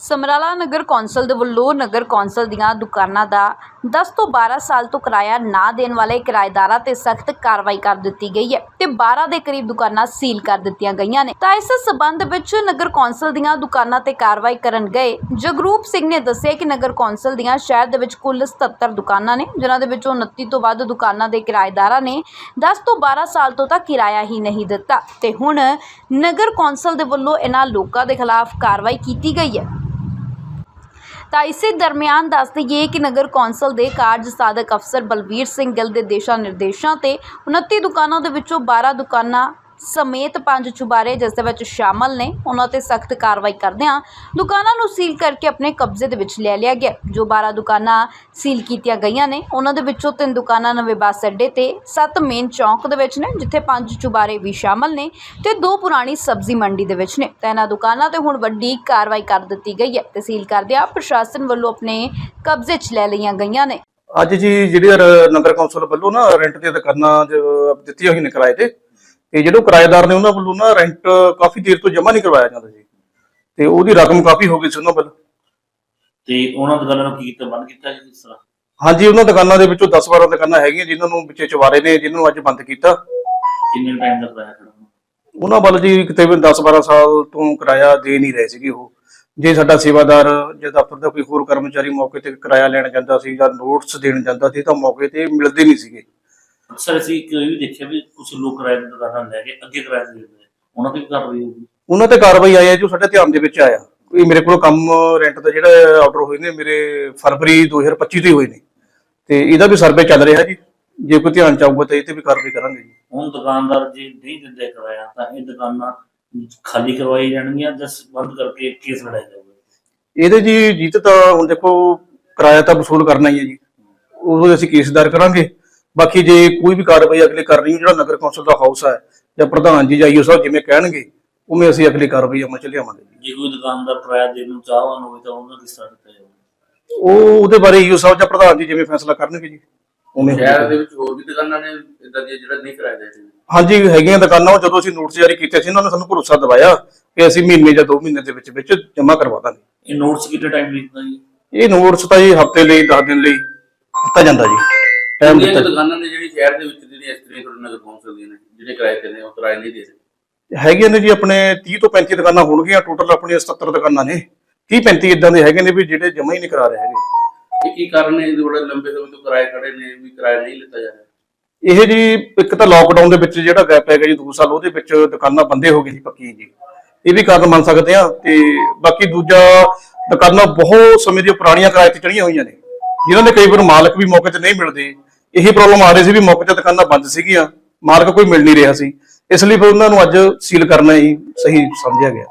ਸਮਰਾਲਾ ਨਗਰ council ਦੇ ਵੱਲੋਂ ਨਗਰ council ਦੀਆਂ ਦੁਕਾਨਾਂ ਦਾ 10 ਤੋਂ 12 ਸਾਲ ਤੋਂ ਕਿਰਾਇਆ ਨਾ ਦੇਣ ਵਾਲੇ ਕਿਰਾਏਦਾਰਾਂ ਤੇ ਸਖਤ ਕਾਰਵਾਈ ਕਰ ਦਿੱਤੀ ਗਈ ਹੈ ਤੇ 12 ਦੇ ਕਰੀਬ ਦੁਕਾਨਾਂ ਸੀਲ ਕਰ ਦਿੱਤੀਆਂ ਗਈਆਂ ਨੇ। ਤਾਂ ਇਸ ਸਬੰਧ ਵਿੱਚ ਨਗਰ ਕੌਂਸਲ ਦੀਆਂ ਦੁਕਾਨਾਂ ਤੇ ਕਾਰਵਾਈ ਕਰਨ ਗਏ ਜਗਰੂਪ ਸਿੰਘ ਨੇ ਦੱਸਿਆ ਕਿ ਨਗਰ ਕੌਂਸਲ ਦੀਆਂ ਸ਼ਹਿਰ ਦੇ ਵਿੱਚ ਕੁੱਲ 77 ਦੁਕਾਨਾਂ ਨੇ, ਜਿਨ੍ਹਾਂ ਦੇ ਵਿੱਚੋਂ 29 ਤੋਂ ਵੱਧ ਦੁਕਾਨਾਂ ਦੇ ਕਿਰਾਏਦਾਰਾਂ ਨੇ 10 ਤੋਂ 12 ਸਾਲ ਤੋਂ ਤਾਂ ਕਿਰਾਇਆ ਹੀ ਨਹੀਂ ਦਿੱਤਾ। ਤੇ ਹੁਣ ਨਗਰ ਕੌਂਸਲ ਦੇ ਵੱਲੋਂ ਇਹਨਾਂ ਲੋਕਾਂ ਦੇ ਖਿਲਾਫ ਕਾਰਵਾਈ ਕੀਤੀ ਗਈ ਹੈ। ਤਾਂ ਇਸੇ ਦਰਮਿਆਨ ਦੱਸ ਦਈਏ ਕਿ ਨਗਰ ਕੌਂਸਲ ਦੇ ਕਾਰਜ ਸਾਧਕ ਅਫਸਰ ਬਲਵੀਰ ਸਿੰਘ ਗਿੱਲ ਦੇ ਦਿਸ਼ਾ ਨਿਰਦੇਸ਼ਾਂ ਤੇ 29 ਦੁਕਾਨਾਂ ਦੇ ਵਿੱਚੋਂ 12 ਦੁਕਾਨਾਂ ਸਮੇਤ ਪੰਜ ਚੁਬਾਰੇ ਜਿਸ ਦੇ ਵਿੱਚ ਸ਼ਾਮਲ ਨੇ, ਉਹਨਾਂ ਤੇ ਸਖਤ ਕਾਰਵਾਈ ਕਰਦਿਆਂ ਦੁਕਾਨਾਂ ਨੂੰ ਸੀਲ ਕਰਕੇ ਆਪਣੇ ਕਬਜ਼ੇ ਦੇ ਵਿੱਚ ਲੈ ਲਿਆ ਗਿਆ। ਜੋ 12 ਦੁਕਾਨਾਂ ਸੀਲ ਕੀਤੀਆਂ ਗਈਆਂ ਨੇ, ਉਹਨਾਂ ਦੇ ਵਿੱਚੋਂ ਤਿੰਨ ਦੁਕਾਨਾਂ ਨਵੇਂ ਬੱਸ ਅੱਡੇ ਤੇ, ਸੱਤ ਮੇਨ ਚੌਂਕ ਦੇ ਵਿੱਚ ਨੇ, ਜਿੱਥੇ ਪੰਜ ਚੁਬਾਰੇ ਵੀ ਸ਼ਾਮਲ ਨੇ ਤੇ ਦੋ ਪੁਰਾਣੀ ਸਬਜ਼ੀ ਮੰਡੀ ਦੇ ਵਿੱਚ ਨੇ। ਤਾਂ ਇਹਨਾਂ ਦੁਕਾਨਾਂ ਤੇ ਹੁਣ ਵੱਡੀ ਕਾਰਵਾਈ ਕਰ ਦਿੱਤੀ ਗਈ ਹੈ ਤੇ ਸੀਲ ਕਰਦਿਆਂ ਪ੍ਰਸ਼ਾਸਨ ਵੱਲੋਂ ਆਪਣੇ ਕਬਜ਼ੇ 'ਚ ਲੈ ਲਈਆਂ ਗਈਆਂ ਨੇ। ਅੱਜ ਜੀ ਜਿਹੜੀ ਨਗਰ ਕੌਂਸਲ ਵੱਲੋਂ ਨਾ ਰੈਂਟ ਦੀਆਂ ਦੁਕਾਨਾਂ ਦਿੱਤੀਆਂ ਹੋਈਆਂ ਨੇ ਕਿਰਾਏ ਤੇ ਤੇ ਜਿਹੜੇ ਕਿਰਾਏਦਾਰ ਨੇ ਉਹਨਾਂ ਵੱਲੋਂ ਨਾ ਰੈਂਟ ਕਾਫੀ ਦੇਰ ਤੋਂ ਜਮ੍ਹਾਂ ਨਹੀਂ ਕਰਵਾਇਆ ਜਾਂਦਾ ਜੀ ਤੇ ਉਹਦੀ ਰਕਮ ਕਾਫੀ ਹੋ ਗਈ ਸੀ ਉਹਨਾਂ ਵੱਲੋਂ। ਤੇ ਉਹਨਾਂ ਦੁਕਾਨਾਂ ਨੂੰ ਕੀ ਕੀਤਾ ਬੰਦ ਕੀਤਾ ਜੀ ਕਿਸ ਤਰ੍ਹਾਂ? ਹਾਂਜੀ ਉਹਨਾਂ ਦੁਕਾਨਾਂ ਦੇ ਵਿੱਚੋਂ 10-12 ਦੁਕਾਨਾਂ ਹੈਗੀਆਂ ਜਿਨ੍ਹਾਂ ਨੂੰ ਵਿੱਚੇ ਚਵਾਰੇ ਨੇ ਜਿਹਨੂੰ ਅੱਜ ਬੰਦ ਕੀਤਾ। ਕਿੰਨੇ ਟਾਈਮ ਦਾ ਕਰਾਇਆ ਖੜਾ? ਉਹਨਾਂ ਵੱਲ ਜੀ ਕਿਤੇ ਵੀ 10-12 ਸਾਲ ਤੋਂ ਕਿਰਾਇਆ ਦੇ ਨਹੀਂ ਰਹੇ ਸੀਗੇ ਉਹ। ਜੇ ਸਾਡਾ ਸੇਵਾਦਾਰ ਜੇ ਦਫ਼ਤਰ ਦਾ ਕੋਈ ਹੋਰ ਕਰਮਚਾਰੀ ਮੌਕੇ ਤੇ ਕਿਰਾਇਆ ਲੈਣ ਜਾਂਦਾ ਸੀ ਜਾਂ ਨੋਟਸ ਦੇਣ ਜਾਂਦਾ ਸੀ ਤਾਂ ਮੌਕੇ ਤੇ ਮਿਲਦੇ ਨਹੀਂ ਸੀਗੇ। ਅਕਸਰ ਅਸੀਂ ਕੋਈ ਵੀ ਦੇਖਿਆ ਵੀ ਕੁਝ ਲੋਕ ਕਿਰਾਏ ਦੀ ਦੁਕਾਨਾਂ ਲੈ ਕੇ ਅੱਗੇ ਕਿਰਾਏ ਦਿੰਦੇ ਨੇ। ਉਹਨਾਂ ਤੇ ਵੀ ਕਾਰਵਾਈ ਹੋਊਗੀ? ਉਹਨਾਂ ਤੇ ਕਾਰਵਾਈ ਆਈ ਹੈ ਜੋ ਸਾਡੇ ਧਿਆਨ ਦੇ ਵਿੱਚ ਆਇਆ। ਕੋਈ ਮੇਰੇ ਕੋਲ ਕੰਮ ਰੈਂਟ ਦਾ ਜਿਹੜਾ ਆਰਡਰ ਹੋਏ ਨੇ ਮੇਰੇ ਫਰਵਰੀ 2025 ਤੇ ਹੋਏ ਨੇ। ਤੇ ਇਹਦਾ ਵੀ ਸਰਵੇ ਚੱਲ ਰਿਹਾ ਜੀ। ਜੇ ਕੋਈ ਧਿਆਨ ਚਾਹੂਗਾ ਤਾਂ ਇਹ ਤੇ ਵੀ ਕਾਰਵਾਈ ਕਰਾਂਗੇ ਜੀ। ਹੁਣ ਦੁਕਾਨਦਾਰ ਜੇ ਨਹੀਂ ਦਿੰਦੇ ਕਿਰਾਇਆ ਤਾਂ ਇਹ ਦੁਕਾਨਾਂ ਖਾਲੀ ਕਰਵਾਈ ਜਾਣਗੀਆਂ ਜਾਂ ਬੰਦ ਕਰਕੇ ਕੇਸ ਲੜਾਇਆ ਜਾਊਗਾ? ਇਹਦੇ ਜੀ ਜਿੱਤ ਤਾਂ ਹੁਣ ਦੇਖੋ ਕਿਰਾਇਆ ਤਾਂ ਵਸੂਲ ਕਰਨਾ ਹੀ ਹੈ ਜੀ। ਉਹ ਅਸੀਂ ਕੇਸਦਾਰ ਕਰਾਂਗੇ। ਬਾਕੀ ਜੇ ਕੋਈ ਵੀ ਕਾਰਵਾਈ ਅਗਲੇ ਕਰ ਰਹੀ ਹੈ ਜਿਹੜਾ ਨਗਰ ਕੌਂਸਲ ਦਾ ਹਾਊਸ ਹੈ ਜਾਂ ਪ੍ਰਧਾਨ ਜੀ ਜਾਂ ਈਓ ਸਾਹਿਬ ਜਿਵੇਂ ਕਹਿਣਗੇ ਉਵੇਂ ਅਸੀਂ ਅਗਲੀ ਕਾਰਵਾਈ ਅਮਲ ਚ ਲਿਆਵਾਂਗੇ। ਜੀ ਜੇ ਕੋਈ ਦੁਕਾਨਦਾਰ ਕਿਰਾਇਆ ਦੇਣ ਨੂੰ ਚਾਹਵਾਨ ਹੋਵੇ ਤਾਂ ਉਹਨਾਂ ਤਰ੍ਹਾਂ ਦਿੱਤਾ ਜਾਊਗਾ ਉਹ ਉਹਦੇ ਬਾਰੇ ਈਓ ਸਾਹਿਬ ਜਾਂ ਪ੍ਰਧਾਨ ਜੀ ਜਿਵੇਂ ਫੈਸਲਾ ਕਰਨਗੇ ਜੀ ਉਵੇਂ। ਸ਼ਹਿਰ ਦੇ ਵਿੱਚ ਹੋਰ ਵੀ ਦੁਕਾਨਾਂ ਨੇ ਇਦਾਂ ਦੀਆਂ ਜਿਹੜਾ ਨਹੀਂ ਕਿਰਾਇਆ ਦੇ ਰਹੇ? ਹਾਂਜੀ ਹੈਗੀਆਂ ਦੁਕਾਨਾਂ ਉਹ ਜਦੋਂ ਅਸੀਂ ਨੋਟਿਸ ਜਾਰੀ ਕੀਤੇ ਸੀ ਉਹਨਾਂ ਨੇ ਸਾਨੂੰ ਭਰੋਸਾ ਦਿਵਾਇਆ ਕਿ ਅਸੀਂ ਮਹੀਨੇ ਜਾਂ 2 ਮਹੀਨੇ ਦੇ ਵਿੱਚ ਵਿੱਚ ਜਮ੍ਹਾਂ ਕਰਵਾ ਦਾਂਗੇ। ਇਹ ਨੋਟਸ ਕਿੰਨੇ ਟਾਈਮ ਲਿਖਦਾ ਜੀ? ਇਹ ਨੋਟਿਸ ਤਾਂ ਜੀ ਹਫ਼ਤੇ ਲਈ 10 ਦਿਨ ਲਈ ਦਿੱਤਾ ਜਾਂਦਾ ਜੀ। ਟਾਈਮ ਦਿੱਤਾ ਕੁ ਦੁਕਾਨਾਂ ਨੇ ਜਿਹੜੀ ਸ਼ਹਿਰ ਦੇ ਵਿੱਚ ਜਿਹੜੀਆਂ ਇਸ ਤਰ੍ਹਾਂ ਤੁਹਾਡੇ ਨਗਰ ਕੌਂਸਲ ਦੀਆਂ ਨੇ ਜਿਹੜੇ ਕਿਰਾਏ ਤੇ ਨੇ ਉਹ ਕਿਰਾਏ ਨਹੀਂ ਦੇ ਰਹੇ ਹੈਗੀਆਂ ਨੇ ਜੀ ਆਪਣੇ 30 ਤੋਂ 35 ਦੁਕਾਨਾਂ ਹੋਣਗੀਆਂ ਟੋਟਲ ਆਪਣੀਆਂ 77 ਦੁਕਾਨਾਂ ਨੇ। 30 35 ਇਦਾਂ ਦੇ ਹੈਗੇ ਨੇ ਵੀ ਜਿਹੜੇ ਜਮ੍ਹਾਂ ਹੀ ਨਹੀਂ ਕਰਾ ਰਹੇ ਹੈਗੇ। ਇਹ ਕੀ ਕਾਰਨ ਹੈ? ਇਹਦੇ ਬੜੇ ਲੰਬੇ ਸਮੇਂ ਤੋਂ ਕਿਰਾਏ ਖੜੇ ਨੇ ਵੀ ਕਿਰਾਇਆ ਨਹੀਂ ਲਿੱਤਾ ਜਾ ਰਿਹਾ। ਇਹ ਜੀ ਇੱਕ ਤਾਂ ਲਾਕਡਾਊਨ ਦੇ ਵਿੱਚ ਜਿਹੜਾ ਗੈਪ ਹੈਗਾ ਜੀ 2 ਸਾਲ ਉਹਦੇ ਵਿੱਚ ਦੁਕਾਨਾਂ ਬੰਦੇ ਹੋ ਗਈ ਸੀ ਪੱਕੀ ਜੀ। ਇਹ ਵੀ ਕਾਰਨ ਮੰਨ ਸਕਦੇ ਆ ਤੇ ਬਾਕੀ ਦੂਜਾ ਦੁਕਾਨਾਂ ਬਹੁਤ ਸਮੇਂ ਦੀਆਂ ਪੁਰਾਣੀਆਂ ਕਿਰਾਏ ਤੇ ਚੜੀਆਂ ਹੋਈਆਂ ਨੇ। ਜਿਨ੍ਹਾਂ ਦੇ ਕਈ ਵਾਰ ਮਾਲਕ ਵੀ ਮੌਕੇ ਤੇ ਨਹੀਂ ਮਿਲਦੇ। ਇਹੀ ਪ੍ਰੋਬਲਮ ਆ ਰਹੀ ਸੀ ਵੀ ਮੌਕੇ ਚ ਦੁਕਾਨਾਂ ਬੰਦ ਸੀਗੀਆਂ, ਮਾਲਕ ਕੋਈ ਮਿਲ ਨਹੀਂ ਰਿਹਾ ਸੀ। ਇਸ ਲਈ ਫਿਰ ਉਹਨਾਂ ਨੂੰ ਅੱਜ ਸੀਲ ਕਰਨਾ ਹੀ ਸਹੀ ਸਮਝਿਆ ਗਿਆ।